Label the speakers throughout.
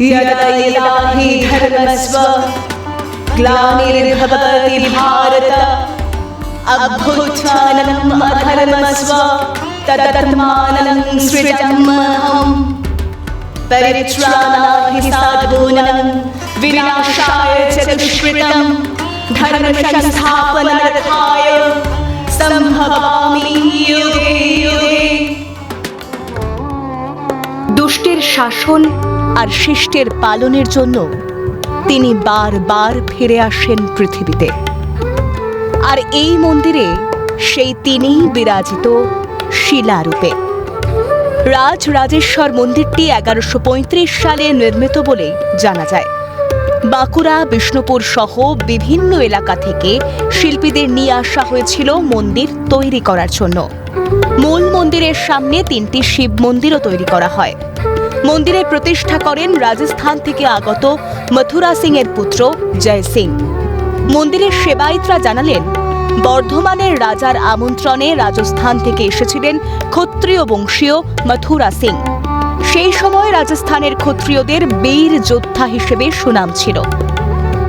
Speaker 1: യദൈലാഹി ധർമ്മസ്വ. ഗ്ലാനിർഭവതി ഭാരത. അഭ്യുത്ഥാനം അധർമ്മസ്വ. തദധർമാനം സൃജമ്മഹം പരിത്രാണാഹി സാധൂനം. വിനാശായ ചതുഷ്കൃതം. ധർമ്മസംസ്ഥാപനാർത്ഥായ സംഭവാമി യുഗേ യുഗേ.
Speaker 2: দুষ্টের শাসন আর শিষ্টের পালনের জন্য তিনি বারবার ফিরে আসেন পৃথিবীতে। আর এই মন্দিরে সেই তিনিই বিরাজিত শিলারূপে। রাজ রাজেশ্বর মন্দিরটি এগারোশো সালে নির্মিত বলে জানা যায়। বাঁকুড়া, বিষ্ণুপুর সহ বিভিন্ন এলাকা থেকে শিল্পীদের নিয়ে আসা হয়েছিল মন্দির তৈরি করার জন্য। মূল মন্দিরের সামনে তিনটি শিব মন্দিরও তৈরি করা হয়। মন্দিরের প্রতিষ্ঠা করেন রাজস্থান থেকে আগত মথুরা সিং এর পুত্র জয় সিং। মন্দিরের সেবায়িতরা জানালেন, বর্ধমানের রাজার আমন্ত্রণে রাজস্থান থেকে এসেছিলেন ক্ষত্রিয় বংশীয় মথুরা সিং। সেই সময় রাজস্থানের ক্ষত্রিয়দের বীর যোদ্ধা হিসেবে সুনাম ছিল।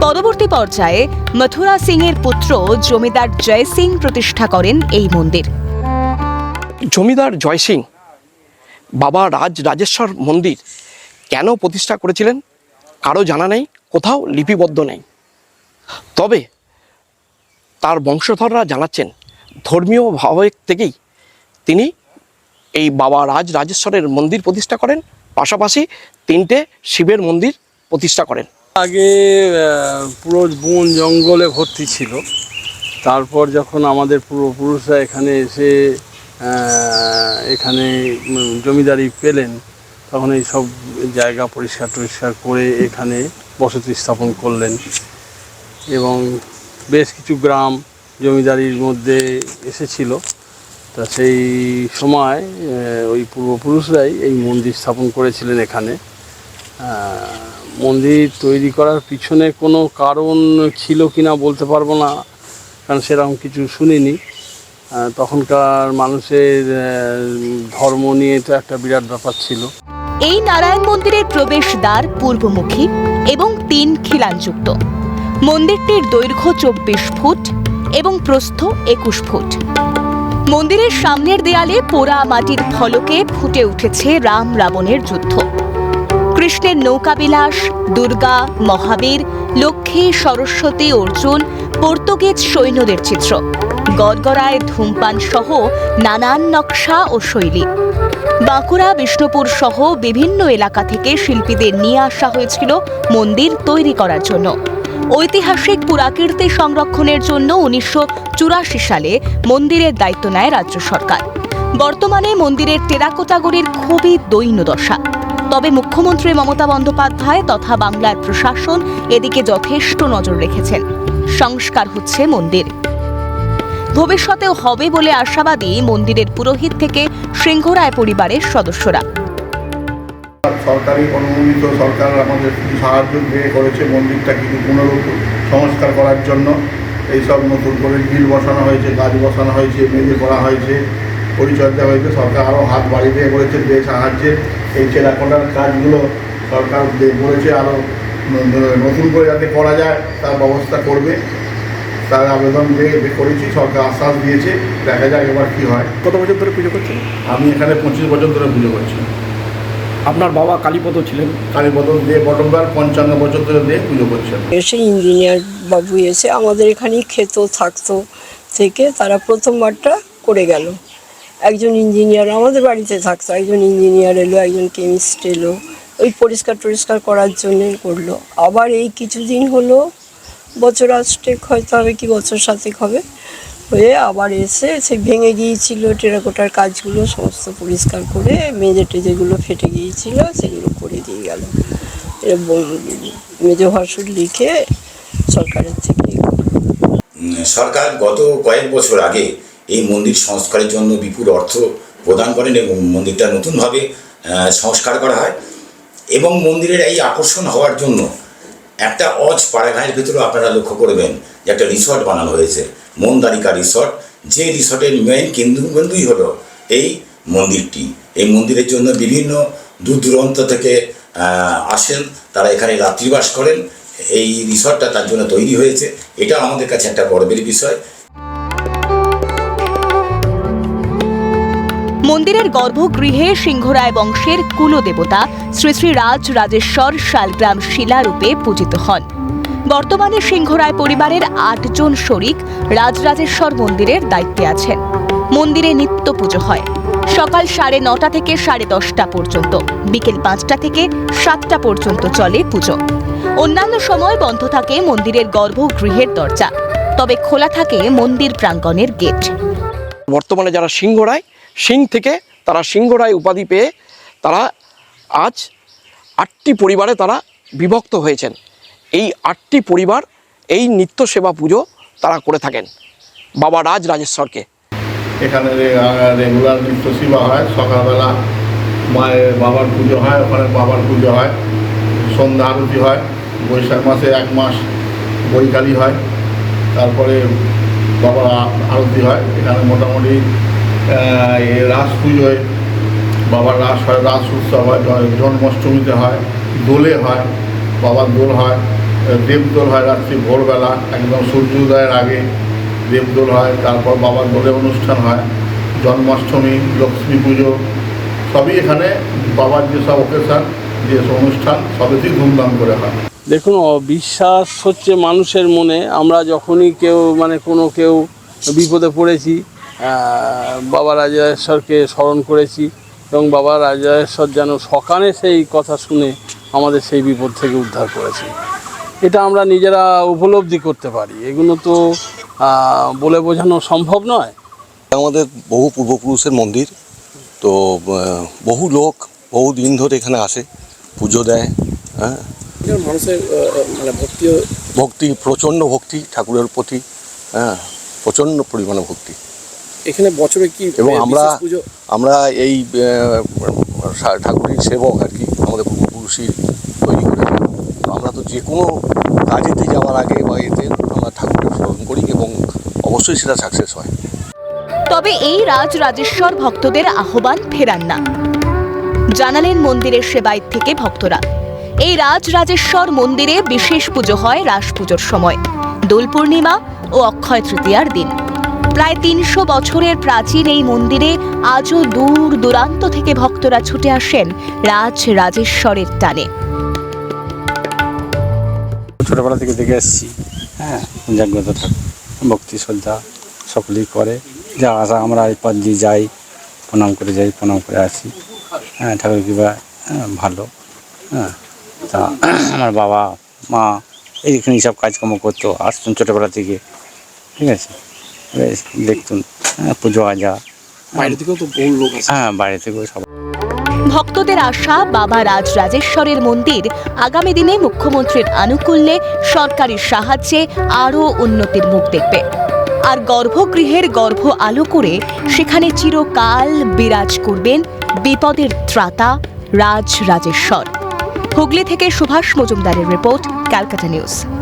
Speaker 2: পরবর্তী পর্যায়ে মথুরা সিং এর পুত্র জমিদার জয় সিং প্রতিষ্ঠা করেন এই মন্দির।
Speaker 3: জমিদার জয় সিং, বাবা রাজ রাজেশ্বর মন্দির কেন প্রতিষ্ঠা করেছিলেন? কারও জানা নেই, কোথাও লিপিবদ্ধ নেই। তবে তার বংশধররা জানাচ্ছেন, ধর্মীয় ভাবে থেকেই তিনি এই বাবা রাজ রাজেশ্বরের মন্দির প্রতিষ্ঠা করেন। পাশাপাশি তিনটে শিবের মন্দির প্রতিষ্ঠা করেন।
Speaker 4: আগে পুরো বন জঙ্গলে ভর্তি ছিল। তারপর যখন আমাদের পূর্বপুরুষরা এখানে এসে এখানে জমিদারি পেলেন, তখন এই সব জায়গা পরিষ্কার টরিষ্কার করে এখানে বসতি স্থাপন করলেন। এবং বেশ কিছু গ্রাম জমিদারির মধ্যে এসেছিল। তা সেই সময় ওই পূর্বপুরুষরাই এই মন্দির স্থাপন করেছিলেন এখানে। মন্দির তৈরি করার পিছনে কোনো কারণ ছিল কি না বলতে পারব না, কারণ সেরকম কিছু শুনিনি। তখনকার মানুষের ধর্ম নিয়ে তো একটা বিরাট ব্যাপার ছিল।
Speaker 2: এই নারায়ণ মন্দিরের প্রবেশদ্বার পূর্বমুখী এবং তিন খিলানযুক্ত। মন্দিরটির দৈর্ঘ্য চব্বিশ ফুট এবং প্রস্থ একুশ ফুট। মন্দিরের সামনের দেয়ালে পোড়া মাটির ফলকে ফুটে উঠেছে রাম রাবণের যুদ্ধ। কৃষ্ণের নৌকাবিলাস দুর্গা, মহাবীর, লক্ষ্মী, সরস্বতী, অর্জুন, পর্তুগিজ সৈন্যদের চিত্র। গড়গড়ায় ধূমপান সহ নানান নকশা ও শৈলী। বাঁকুড়া, বিষ্ণুপুর সহ বিভিন্ন এলাকা থেকে শিল্পীদের নিয়ে আসা হয়েছিল মন্দির তৈরি করার জন্য। ঐতিহাসিক পুরাকীর্তি সংরক্ষণের জন্য উনিশশো চুরাশি সালে মন্দিরের দায়িত্ব নেয় রাজ্য সরকার। বর্তমানে মন্দিরের টেরাকোটাগরির খুবই দৈন্য দশা। তবে মুখ্যমন্ত্রী মমতা বন্দ্যোপাধ্যায় তথা বাংলার প্রশাসন এদিকে যথেষ্ট নজর রেখেছেন। সংস্কার হচ্ছে মন্দির। ভবিষ্যতেও হবে বলে আশাবাদী মন্দিরের পুরোহিত থেকে সিংহরায় পরিবারের সদস্যরা।
Speaker 5: সরকারি অনুমোদিত সরকার আমাদের সাহায্য দিয়ে করেছে মন্দিরটা কিছু পুনরূপ সংস্কার করার জন্য। এইসব নতুন করে গিল বসানো হয়েছে গাছ বসানো হয়েছে মেঝে করা হয়েছে পরিচর্যা হয়েছে। সরকার আরও হাত বাড়িয়ে দিয়ে করেছে যে সাহায্যে এই টেরাকোটার কাজগুলো সরকার বলেছে আরও নতুন করে যাতে করা যায় তার ব্যবস্থা করবে। তার আবেদন দিয়ে দিয়ে করেছি সরকার আশ্বাস দিয়েছে দেখা যাক এবার কী হয়।
Speaker 6: কত বছর ধরে পুজো করছেন?
Speaker 5: আমি এখানে পঁচিশ বছর ধরে পুজো করছি।
Speaker 6: আপনার বাবা কালীপদ ছিলেন।
Speaker 5: কালীপদ দিয়ে বটমদার পঞ্চান্ন বছর ধরে দিয়ে পুজো করছেন।
Speaker 7: এসে ইঞ্জিনিয়ার বাবু এসে আমাদের এখানেই খেত থাকতো থেকে তারা প্রথমবারটা করে গেল। একজন ইঞ্জিনিয়ার আমাদের বাড়িতে থাকতো একজন ইঞ্জিনিয়ার এলো একজন কেমিস্ট এলো ওই পরিষ্কার টরিষ্কার করার জন্যই করল। আবার এই কিছুদিন হলো বছর আষ্টেক হয়তো হবে কি বছর সাতেক হবে হয়ে আবার এসে সে ভেঙে গিয়েছিল টেরাকোটার কাজগুলো সমস্ত পরিষ্কার করে মেজে টেজেগুলো ফেটে গিয়েছিল, সেগুলো করে দিয়ে গেল। মেজ ভাষণ লিখে সরকারের থেকে
Speaker 8: সরকার গত কয়েক বছর আগে এই মন্দির সংস্কারের জন্য বিপুল অর্থ প্রদান করেন এবং মন্দিরটা নতুনভাবে সংস্কার করা হয়। এবং মন্দিরের এই আকর্ষণ হওয়ার জন্য একটা অজ পাড়াঘাঁয়ের ভিতরেও আপনারা লক্ষ্য করবেন একটা রিসর্ট বানানো হয়েছে। মন্দারিকা রিসর্ট যে রিসর্টের মেইন কেন্দ্রবিন্দুই হলো এই মন্দিরটি। এই মন্দিরের জন্য বিভিন্ন দূর দূরান্ত থেকে আসেন। তারা এখানে রাত্রিবাস করেন। এই রিসর্টটা তার জন্য তৈরি হয়েছে। এটা আমাদের কাছে একটা গর্বের বিষয়।
Speaker 2: মন্দিরের গর্ভগৃহে সিংহরায় বংশের কুলদেবতা শ্রী শ্রী রাজ রাজেশ্বর শালগ্রাম শিলারূপে পূজিত হন। বর্তমানে সিংহরায় পরিবারের আটজন শরিক রাজরাজেশ্বর মন্দিরের দায়িত্বে আছেন। মন্দিরে নিত্য পুজো হয়। সকাল সাড়ে নটা থেকে সাড়ে দশটা পর্যন্ত, বিকেল পাঁচটা থেকে সাতটা পর্যন্ত চলে পুজো। অন্যান্য সময় বন্ধ থাকে মন্দিরের গর্ভগৃহের দরজা, তবে খোলা থাকে মন্দির প্রাঙ্গণের গেট।
Speaker 3: বর্তমানে যারা সিংহরায় সিং থেকে তারা সিংহরায় উপাধি পেয়ে তারা আজ আটটি পরিবারে তারা বিভক্ত হয়েছেন। এই আটটি পরিবার, এই নিত্য সেবা পুজো তারা করে থাকেন। বাবা রাজ রাজেশ্বরকে
Speaker 5: এখানে রেগুলার নিত্য সেবা হয়, সকালবেলা মায়ের বাবার পুজো হয়, ওখানে বাবার পুজো হয়, সন্ধ্যা আরতি হয়, বৈশাখ মাসে এক মাস বৈকালী হয়, তারপরে বাবার আরতি হয়, এখানে মোটামুটি রাস পুজোয় বাবার রাস হয়, রাস উৎসব হয় জন্মাষ্টমীতে হয়, দোলে হয় বাবার দোল হয় দেবদোল হয় রাত্রি ভোরবেলা, একদম সূর্যোদয়ের আগে দেবদোল হয়, তারপর বাবার দোলে অনুষ্ঠান হয়, জন্মাষ্টমী, লক্ষ্মী পুজো, সবই এখানে বাবার যেসব অকেশান যেসব অনুষ্ঠান সবই ধুমধাম করে হয়।
Speaker 4: দেখুন বিশ্বাস হচ্ছে মানুষের মনে, আমরা যখনই কেউ মানে কোনো কেউ বিপদে পড়েছি বাবা রাজেশ্বরকে স্মরণ করেছি, এবং বাবা রাজেশ্বর যেন সকালে সেই কথা শুনে আমাদের সেই বিপদ থেকে উদ্ধার করেছে। এটা আমরা নিজেরা উপলব্ধি করতে পারি। এগুলো তো বলে বোঝানো সম্ভব নয়।
Speaker 9: আমাদের বহু পূর্বপুরুষের মন্দির তো বহু লোক বহু দিন ধরে এখানে আসে পুজো দেয় হ্যাঁ?
Speaker 6: মানুষের মানে ভক্তি
Speaker 9: ভক্তি প্রচণ্ড ভক্তি ঠাকুরের প্রতি হ্যাঁ? প্রচণ্ড পরিমাণে ভক্তি।
Speaker 6: এখানে বছরে কি
Speaker 9: এবং আমরা আমরা এই ঠাকুরের সেবক আর কি আমাদের পূর্বপুরুষই তৈরি করেছে তো আমরা তো যে কোনো কাজেতে যাওয়ার আগে বা এতে আমরা ঠাকুরের স্মরণ করি এবং অবশ্যই সেটা সাকসেস হয়।
Speaker 2: তবে এই রাজ রাজেশ্বর ভক্তদের আহ্বান ফেরান না। জানালেন মন্দিরের সেবায়ত থেকে ভক্তরা। এই রাজ রাজেশ্বর মন্দিরে বিশেষ পুজো হয় রাস পুজোর সময়। দোল পূর্ণিমা ও অক্ষয় তৃতীয়ার দিন। প্রায় তিনশো বছরের প্রাচীন এই মন্দিরে আজও দূর দূরান্ত থেকে ভক্তরা ছুটে আসেন রাজ রাজেশ্বরের টানে।
Speaker 10: ছোটোবেলা থেকে দেখে এসেছি। হ্যাঁ জাগ্রত ভক্তি শ্রদ্ধা সকলেই করে। যা আসা আমরা এই পথ দিয়ে যাই প্রণাম করে যাই প্রণাম করে আসি। হ্যাঁ ঠাকুর কৃপা হ্যাঁ, ভালো। হ্যাঁ তা আমার বাবা মা এইখানে সব কাজকর্ম করতো আসতুন ছোটোবেলা থেকে। ঠিক আছে? দেখতুন হ্যাঁ পুজো আজা
Speaker 6: বাইরে থেকেও তো বহু লোক
Speaker 10: হ্যাঁ বাইরে থেকেও সব।
Speaker 2: ভক্তদের আশা বাবা রাজ রাজেশ্বরের মন্দির। আগামী দিনে মুখ্যমন্ত্রীর আনুকূল্যে সরকারি সাহায্যে আরও উন্নতির মুখ দেখবে। আর গর্ভগৃহের গর্ভ আলো করে সেখানে চিরকাল বিরাজ করবেন বিপদের ত্রাতা রাজ রাজেশ্বর হুগলি থেকে সুভাষ মজুমদারের রিপোর্ট ক্যালকাটা নিউজ।